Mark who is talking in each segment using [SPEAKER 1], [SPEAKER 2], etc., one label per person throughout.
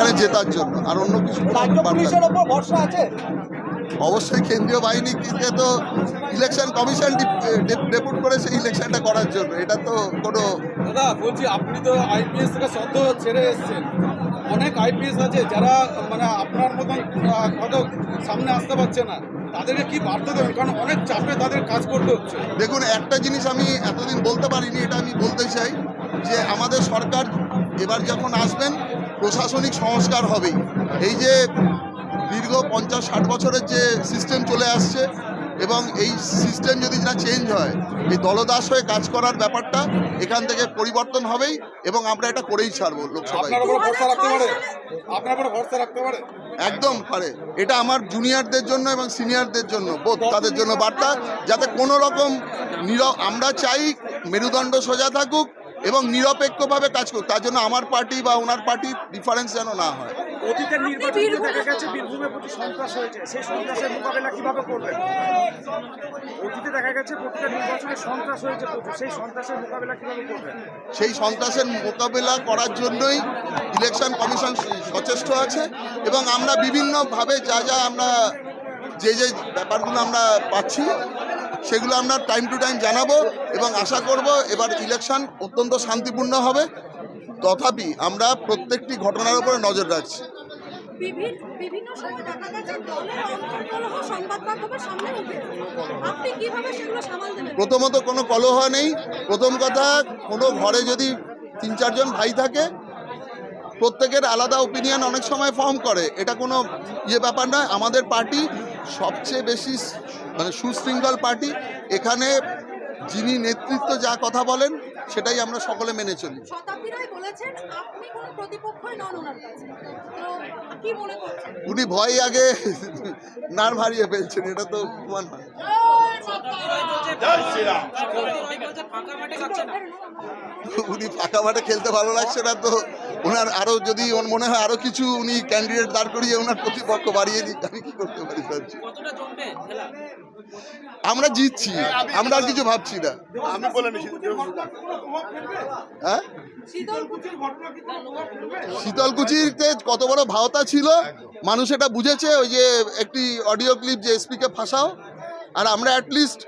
[SPEAKER 1] এখানে জেতার জন্য আর অন্য কিছু
[SPEAKER 2] ভরসা আছে?
[SPEAKER 1] অবশ্যই কেন্দ্রীয় বাহিনীকে তো ইলেকশন কমিশন ডেপুট করেছে ইলেকশনটা করার জন্য এটা তো কোনো
[SPEAKER 3] দাদা বলছি আপনি তো আইপিএস থেকে সদ্য ছেড়ে এসছেন। অনেক আইপিএস আছে যারা মানে আপনার মতন হয়তো সামনে আসতে পারছে না। তাদেরকে কি বার্তা দেবেন? কারণ অনেক চাপে তাদের কাজ করতে হচ্ছে।
[SPEAKER 1] দেখুন একটা জিনিস আমি এতদিন বলতে পারিনি এটা আমি বলতে চাই যে আমাদের সরকার এবার যখন আসবেন প্রশাসনিক সংস্কার হবেই। এই যে দীর্ঘ পঞ্চাশ ষাট বছরের যে সিস্টেম চলে আসছে এবং এই সিস্টেম যদি না চেঞ্জ হয় এই দলদাস হয়ে কাজ করার ব্যাপারটা এখান থেকে পরিবর্তন হবেই এবং আমরা এটা করেই ছাড়বো লোকসভায়। একদম পারে। এটা আমার জুনিয়রদের জন্য এবং সিনিয়রদের জন্য বোধ তাদের জন্য বার্তা যাতে কোনো রকম নির আমরা চাই মেরুদণ্ড সোজা থাকুক এবং নিরপেক্ষভাবে কাজ করুক। তার জন্য আমার পার্টি বা ওনার পার্টির ডিফারেন্স যেন না হয়।
[SPEAKER 4] অতীতের নির্বাচনে দেখা গেছে বীরভূমে প্রচুর সন্ত্রাস হয়েছে। সেই সন্ত্রাসের মোকাবেলা কীভাবে করবেন? অতীতে দেখা গেছে প্রতিটা নির্বাচনে সন্ত্রাস হয়েছে প্রচুর। সেই সন্ত্রাসের মোকাবেলা কীভাবে করবেন?
[SPEAKER 1] সেই সন্ত্রাসের মোকাবেলা করার জন্যই ইলেকশন কমিশন সচেষ্ট আছে এবং আমরা বিভিন্নভাবে যা যা আমরা যে যে ব্যাপারগুলো আমরা পাচ্ছি সেগুলো আমরা টাইম টু টাইম জানাব এবং আশা করব এবার ইলেকশন অত্যন্ত শান্তিপূর্ণ হবে। তথাপি আমরা প্রত্যেকটি ঘটনার উপরে নজর রাখছি।
[SPEAKER 5] বিভিন্ন বিভিন্ন সময় দেখা গেছে দলের অন্তর্কলহ সংবাদ মাধ্যমের সামনে আপনি কীভাবে সেগুলো সামাল দেবেন?
[SPEAKER 1] প্রথমত কোনো কলহ নেই। প্রথম কথা কোনো ঘরে যদি তিন চারজন ভাই থাকে প্রত্যেকের আলাদা ওপিনিয়ন অনেক সময় ফর্ম করে। এটা কোনো ইয়ে ব্যাপার নয়। আমাদের পার্টি সবচেয়ে বেশি মানে সুশৃঙ্খল পার্টি এখানে যিনি নেতৃত্ব যা কথা বলেন সেটাই আমরা সকলে মেনে চলি।
[SPEAKER 5] শতাব্দীরাই বলেছেন আপনি কোনো প্রতিপক্ষই নন ওনার কাছে। তো কি করছেন?
[SPEAKER 1] উনি ভয় আগে নার হারিয়ে ফেলছেন এটা তো প্রমাণ হয়। উনি ফাঁকা মাঠে খেলতে ভালো লাগছে না তো। ওনার আরও যদি ওর মনে হয় আরও কিছু উনি ক্যান্ডিডেট দাঁড় করিয়ে ওনার প্রতিপক্ষ বাড়িয়ে দিক আমি কি করতে পারি ভাবছি আমরা জিতছি আমরা আর কিছু ভাবছি না।
[SPEAKER 6] আমি বলে নিছি
[SPEAKER 1] হ্যাঁ? শীতলকুচিতে কত বড় ভাওতা ছিল মানুষ এটা বুঝেছে ওই যে একটি অডিও ক্লিপ যে এসপিকে ফাঁসাও আর আমরা অ্যাটলিস্ট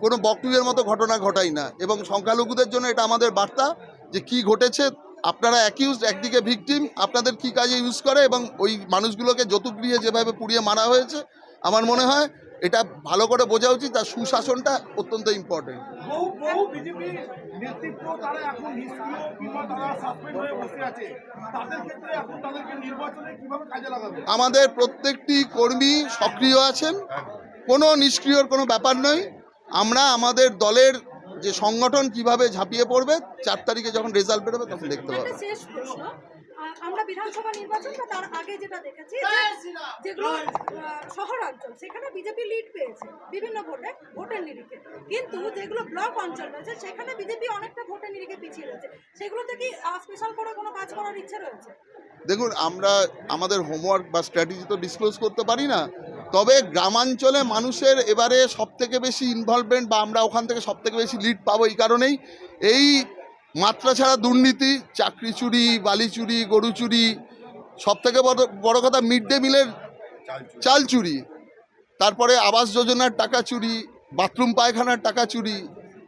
[SPEAKER 1] কোনো বক্তব্যের মতো ঘটনা ঘটাই না। এবং সংখ্যালঘুদের জন্য এটা আমাদের বার্তা যে কি ঘটেছে আপনারা অ্যাকিউজ একদিকে ভিকটিম আপনাদের কি কাজে ইউজ করে এবং ওই মানুষগুলোকে যতুগৃহে যেভাবে পুড়িয়ে মারা হয়েছে আমার মনে হয় এটা ভালো করে বোঝা উচিত তার সুশাসনটা অত্যন্ত ইম্পর্টেন্ট আমাদের প্রত্যেকটি কর্মী সক্রিয় আছেন কোনো নিষ্ক্রিয়র কোনো ব্যাপার নয়। আমরা আমাদের দলের যে সংগঠন কীভাবে ঝাঁপিয়ে পড়বে চার তারিখে যখন রেজাল্ট বেরোবে তখন দেখতে পাবো।
[SPEAKER 5] আমরা বিধানসভা নির্বাচন বা তার আগে যেটা দেখেছি যেগুলো শহরাঞ্চল সেখানে বিজেপি লিড পেয়েছে বিভিন্ন ভোটে ভোটের নিরিখে। কিন্তু যেগুলো ব্লক অঞ্চল রয়েছে সেখানে বিজেপি অনেকটা ভোটের নিরিখে পিছিয়ে রয়েছে। সেগুলোতে কি স্পেশাল করে কোনো কাজ করার ইচ্ছে রয়েছে?
[SPEAKER 1] দেখুন আমরা আমাদের হোমওয়ার্ক বা স্ট্র্যাটেজি তো ডিসক্লোজ করতে পারি না তবে গ্রামাঞ্চলে মানুষের এবারে সব থেকে বেশি ইনভলভমেন্ট বা আমরা ওখান থেকে সব থেকে বেশি লিড পাবো এই কারণেই এই মাত্রা ছাড়া দুর্নীতি চাকরি চুরি বালি চুরি গরু চুরি সব থেকে বড় বড় কথা মিড ডে মিলের চাল চুরি। তারপরে আবাস যোজনার টাকা চুরি বাথরুম পায়খানার টাকা চুরি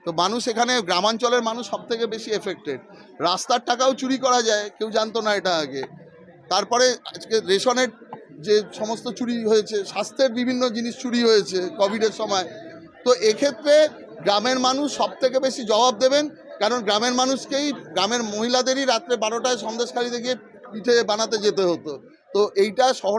[SPEAKER 1] তো মানুষ এখানে গ্রামাঞ্চলের মানুষ সব থেকে বেশি এফেক্টেড রাস্তার টাকাও চুরি করা যায় কেউ জানতো না এটা আগে। তারপরে আজকে রেশনের যে সমস্ত চুরি হয়েছে, স্বাস্থ্যের বিভিন্ন জিনিস চুরি হয়েছে কোভিডের সময়। তো এক্ষেত্রে গ্রামের মানুষ সব থেকে বেশি জবাব দেবেন, কারণ গ্রামের মানুষকেই, গ্রামের মহিলাদেরই রাত্রে বারোটায় সন্দেশকারীতে গিয়ে পিঠে বানাতে যেতে হতো। তো এইটা শহরে